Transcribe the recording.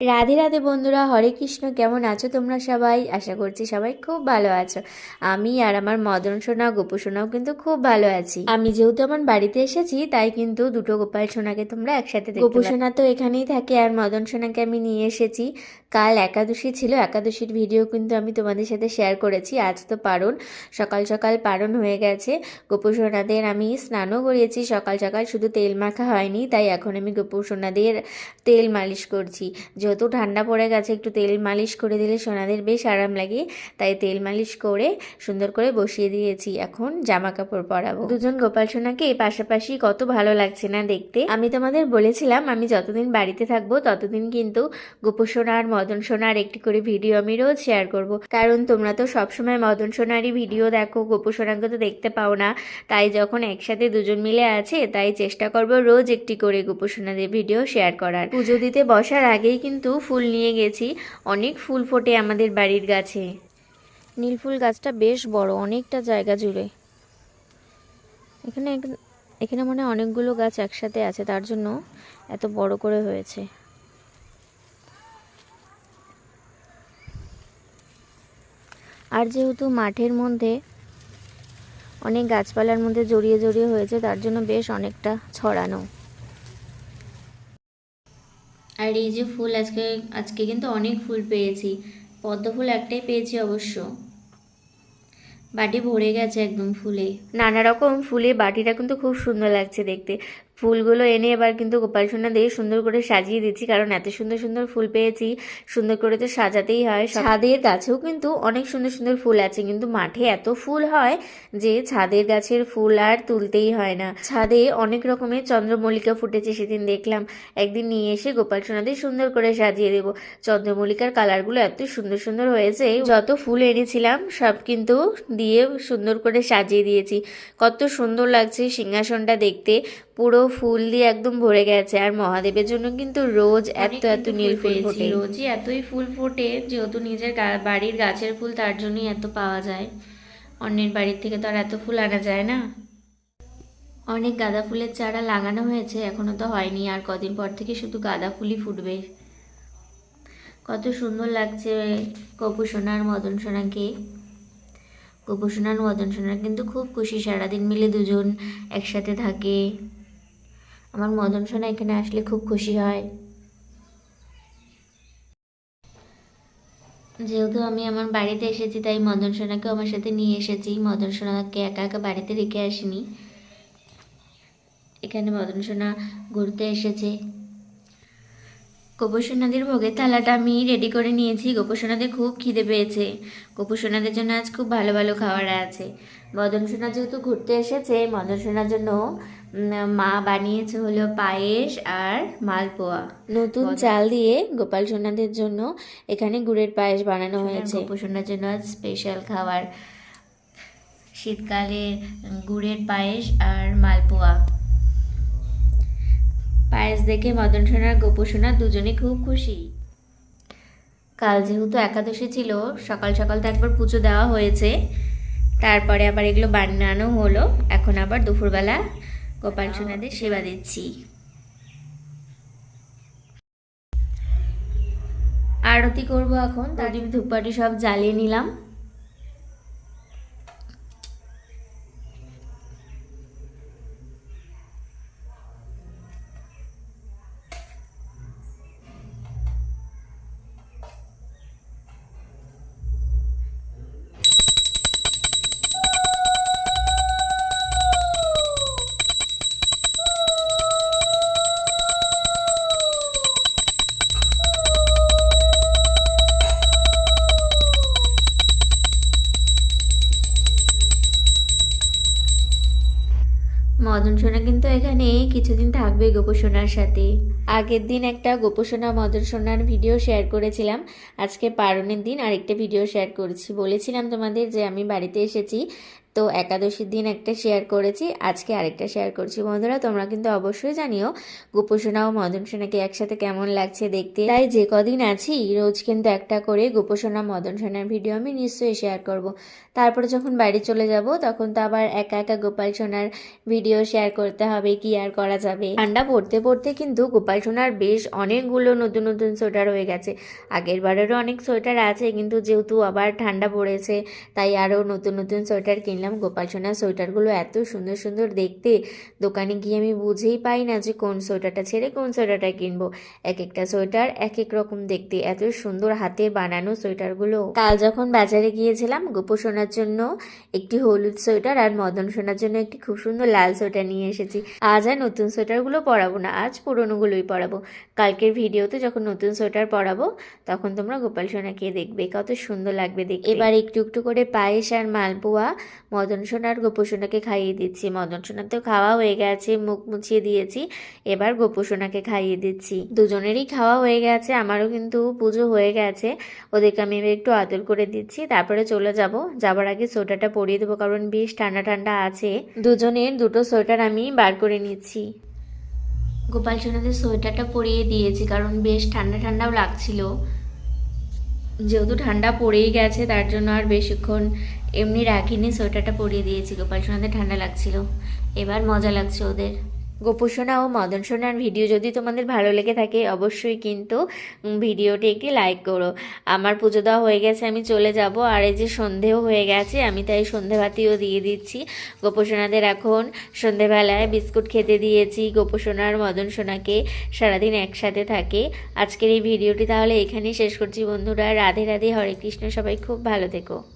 রাধে রাধে বন্ধুরা হরে কৃষ্ণ কেমন আছো তোমরা সবাই? আশা করছি সবাই খুব ভালো আছো। আমি আর আমার মদন সোনা গোপু সোনাও কিন্তু খুব ভালো আছি। আমি যেহেতু আমার বাড়িতে এসেছি তাই কিন্তু দুটো গোপাল সোনাকে তোমরা একসাথে গোপু সোনা তো এখানেই থাকে আর মদন সোনাকে আমি নিয়ে এসেছি। কাল একাদশী ছিল একাদশীর ভিডিও কিন্তু আমি তোমাদের সাথে শেয়ার করেছি আজ তো পারণ সকাল সকাল পারণ হয়ে গেছে। গোপু সোনাদের আমি স্নানও করিয়েছি সকাল সকাল শুধু তেল মাখা হয়নি তাই এখন আমি গোপু সোনাদের তেল মালিশ করছি। যেহেতু ঠান্ডা পড়ে গেছে, একটু তেল মালিশ করে দিলে সোনাদের বেশ আরাম লাগে। তাই তেল মালিশ করে সুন্দর করে বসিয়ে দিয়েছি। এখন জামা কাপড় পরাবো। দুজন গোপাল সোনাকে পাশাপাশি কত ভালো লাগছে না দেখতে। আমি তোমাদের বলেছিলাম, আমি যতদিন বাড়িতে থাকব, ততদিন কিন্তু গোপু আর মদন সোনার একটি করে ভিডিও আমি রোজ শেয়ার করব। কারণ তোমরা তো সবসময় মদন সোনারই ভিডিও দেখো, গোপু সোনাকে তো দেখতে পাও না। তাই যখন একসাথে দুজন মিলে আছে, তাই চেষ্টা করব রোজ একটি করে গোপু সোনাদের ভিডিও শেয়ার করার। পুজো দিতে বসার আগেই কিন্তু ফুল নিয়ে গেছি। অনেক ফুল ফোটে আমাদের বাড়ির গাছে। নীল ফুল গাছটা বেশ বড়, অনেকটা জায়গা জুড়ে। এখানে এখানে মনে অনেকগুলো গাছ একসাথে আছে, তার জন্য এত বড় করে হয়েছে। আর যেহেতু মাঠের মধ্যে অনেক গাছপালার মধ্যে জড়িয়ে জড়িয়ে হয়েছে, তার জন্য বেশ অনেকটা ছড়ানো। আর এই যে ফুল আজকে আজকে কিন্তু অনেক ফুল পেয়েছি। পদ্ম ফুল একটাই পেয়েছি অবশ্য। বাটি ভরে গেছে একদম ফুলে। নানা রকম ফুলে বাটিটা কিন্তু খুব সুন্দর লাগছে দেখতে। ফুলগুলো এনে এবার কিন্তু গোপাল সোনা দিয়ে সুন্দর করে সাজিয়ে দিচ্ছি, কারণ এত সুন্দর সুন্দর ফুল পেয়েছি, সুন্দর করে তো সাজাতেই হয়। ছাদের গাছেও কিন্তু অনেক সুন্দর সুন্দর ফুল আছে, কিন্তু মাঠে এত ফুল হয় যে ছাদের গাছের ফুল আর তুলতেই হয় না। ছাদে অনেক রকমের চন্দ্রমল্লিকা ফুটেছে সেদিন দেখলাম। একদিন নিয়ে এসে গোপাল সোনা দিয়ে সুন্দর করে সাজিয়ে দেবো। চন্দ্রমল্লিকার কালারগুলো এত সুন্দর সুন্দর হয়েছে, যত ফুল এনেছিলাম সব কিন্তু দিয়ে সুন্দর করে সাজিয়ে দিয়েছি। কত সুন্দর লাগছে সিংহাসনটা দেখতে, পুরো ফুল দিয়ে একদম ভরে গেছে। আর মহাদেবের জন্য কিন্তু রোজ এত এত নীল ফুল ফোটে। রোজই এতই ফুল ফোটে যেহেতু নিজের বাড়ির গাছের ফুল তার জন্যই এত পাওয়া যায়। অন্যের বাড়ির থেকে তো আর এত ফুল আনা যায় না। অনেক গাঁদা ফুলের চারা লাগানো হয়েছে এখনও তো হয়নি। আর কদিন পর থেকে শুধু গাঁদা ফুলই ফুটবে। কত সুন্দর লাগছে কপু সোনার মদন সোনাকে। কপু সোনার মদন সোনার কিন্তু খুব খুশি সারাদিন মিলে দুজন একসাথে থাকে। আমার মদন সোনা এখানে আসলে খুব খুশি হয়। যেহেতু আমি আমার বাড়িতে এসেছি, তাই মদন সোনাকেও আমার সাথে নিয়ে এসেছি। মদন সোনাকে একা একা বাড়িতে রেখে আসিনি। এখানে মদন সোনা ঘুরতে এসেছে। গোপসোনাদের ভোগের থালাটা আমি রেডি করে নিয়েছি। গোপসোনাদের খুব খিদে পেয়েছে। গোপসোনাদের জন্য আজ খুব ভালো ভালো খাবার আছে। মদন সোনা যেহেতু ঘুরতে এসেছে, মদন সোনার জন্য মা বানিয়েছে হলো পায়েস আর মালপোয়া। নতুন চাল দিয়ে গোপাল সোনাদের জন্য এখানে গুড়ের পায়েস বানানো হয়েছে। গোপসোনার জন্য স্পেশাল খাবার। শীতকালে গুড়ের পায়েস আর মালপোয়া। পায়েস দেখে মদন সোনার গোপু সোনা দুজনে খুব খুশি। কাল যেহেতু একাদশী ছিল সকাল সকাল তো একবার পুজো দেওয়া হয়েছে। তারপরে আবার এগুলো বানানো হলো। এখন আবার দুপুরবেলা গোপাল সোনাদের সেবা দিচ্ছি। আরতি করব এখন। তার ধূপপাটি ধূপকাঠি সব জ্বালিয়ে নিলাম। মদন সোনা কিন্তু এখানে কিছুদিন থাকবে গোপসোনার সাথে। আগের দিন একটা গোপসোনা মদন সোনার ভিডিও শেয়ার করেছিলাম। আজকে পারণের দিন আরেকটা ভিডিও শেয়ার করেছি। বলেছিলাম তোমাদের যে আমি বাড়িতে এসেছি তো একাদশীর দিন একটা শেয়ার করেছি, আজকে আরেকটা শেয়ার করছি বন্ধুরা, তোমরা কিন্তু অবশ্যই জানিও গোপোষণা ও মদন সোনাকে একসাথে কেমন লাগছে দেখতে। তাই যে কদিন আছি, রোজ কিন্তু একটা করে গোপোষণা মদন সোনার ভিডিও আমি নিশ্চয়ই শেয়ার করব। তারপরে যখন বাড়ি চলে যাব, তখন তো আবার একা একা গোপাল সোনার ভিডিও শেয়ার করতে হবে, কি আর করা যাবে? ঠান্ডা পড়তে পড়তে কিন্তু গোপাল সোনার বেশ অনেকগুলো নতুন নতুন সোয়েটার হয়ে গেছে। আগের বারেরও অনেক সোয়েটার আছে, কিন্তু যেহেতু আবার ঠান্ডা পড়েছে, তাই আরও নতুন নতুন সোয়েটার কিনলাম গোপাল সোনার সোয়েটারগুলো এত সুন্দর সুন্দর দেখতে। দোকানে গিয়ে আমি বুঝেই পাই না যে কোন সোয়েটারটা ছেড়ে কোন সোয়েটারটা কিনবো। এক একটা সোয়েটার এক এক রকম দেখতে। এত সুন্দর হাতে বানানো সোয়েটারগুলো। কাল যখন বাজারে গিয়েছিলাম গোপু সোনার জন্য একটি হলুদ সোয়েটার আর মদন সোনার জন্য একটি খুব সুন্দর লাল সোয়েটার নিয়ে এসেছি। আজ আর নতুন সোয়েটারগুলো পরাবো না, আজ পুরোনোগুলোই পরাবো। কালকের ভিডিওতে যখন নতুন সোয়েটার পরাবো, তখন তোমরা গোপাল সোনাকে দেখবে, কত সুন্দর লাগবে দেখতে। এবার একটু একটু করে পায়েস আর মালপোয়া মদন সোনার গোপু সোনাকে খাইয়ে দিচ্ছি। মদন সোনার তো খাওয়া হয়ে গেছে, মুখ মুছিয়ে দিয়েছি। এবার গোপু সোনাকে খাইয়ে দিচ্ছি। দুজনেরই খাওয়া হয়ে গেছে, আমারও কিন্তু পুজো হয়ে গেছে। ওদেরকে আমি একটু আদর করে দিচ্ছি, তারপরে চলে যাব। যাবার আগে সোয়েটারটা পরিয়ে দেবো, কারণ বেশ ঠান্ডা ঠান্ডা আছে। দুজনের দুটো সোয়েটার আমি বার করে নিচ্ছি। গোপাল সোনাদের সোয়েটারটা পরিয়ে দিয়েছি, কারণ বেশ ঠান্ডা ঠান্ডাও লাগছিল। যেহেতু ঠান্ডা পড়েই গেছে, তার জন্য আর বেশিক্ষণ এমনি রাখিনি সোয়েটারটা পরিয়ে দিয়েছি, গোপাল সোনাদের ঠান্ডা লাগছিল। এবার মজা লাগছে ওদের। গোপুসোনা ও মদন সোনার ভিডিও যদি তোমাদের ভালো লেগে থাকে, অবশ্যই কিন্তু ভিডিওটি একটি লাইক করো। আমার পুজো দেওয়া হয়ে গেছে, আমি চলে যাব। আর এই যে সন্ধেও হয়ে গেছে, আমি তাই সন্ধে বাতিও দিয়ে দিচ্ছি। গোপুসোনাদের এখন সন্ধেবেলায় বিস্কুট খেতে দিয়েছি। গোপুসোনার মদন সোনাকে সারাদিন একসাথে থাকে। আজকের এই ভিডিওটি তাহলে এখানেই শেষ করছি বন্ধুরা। রাধে রাধে, হরে কৃষ্ণ, সবাই খুব ভালো থেকো।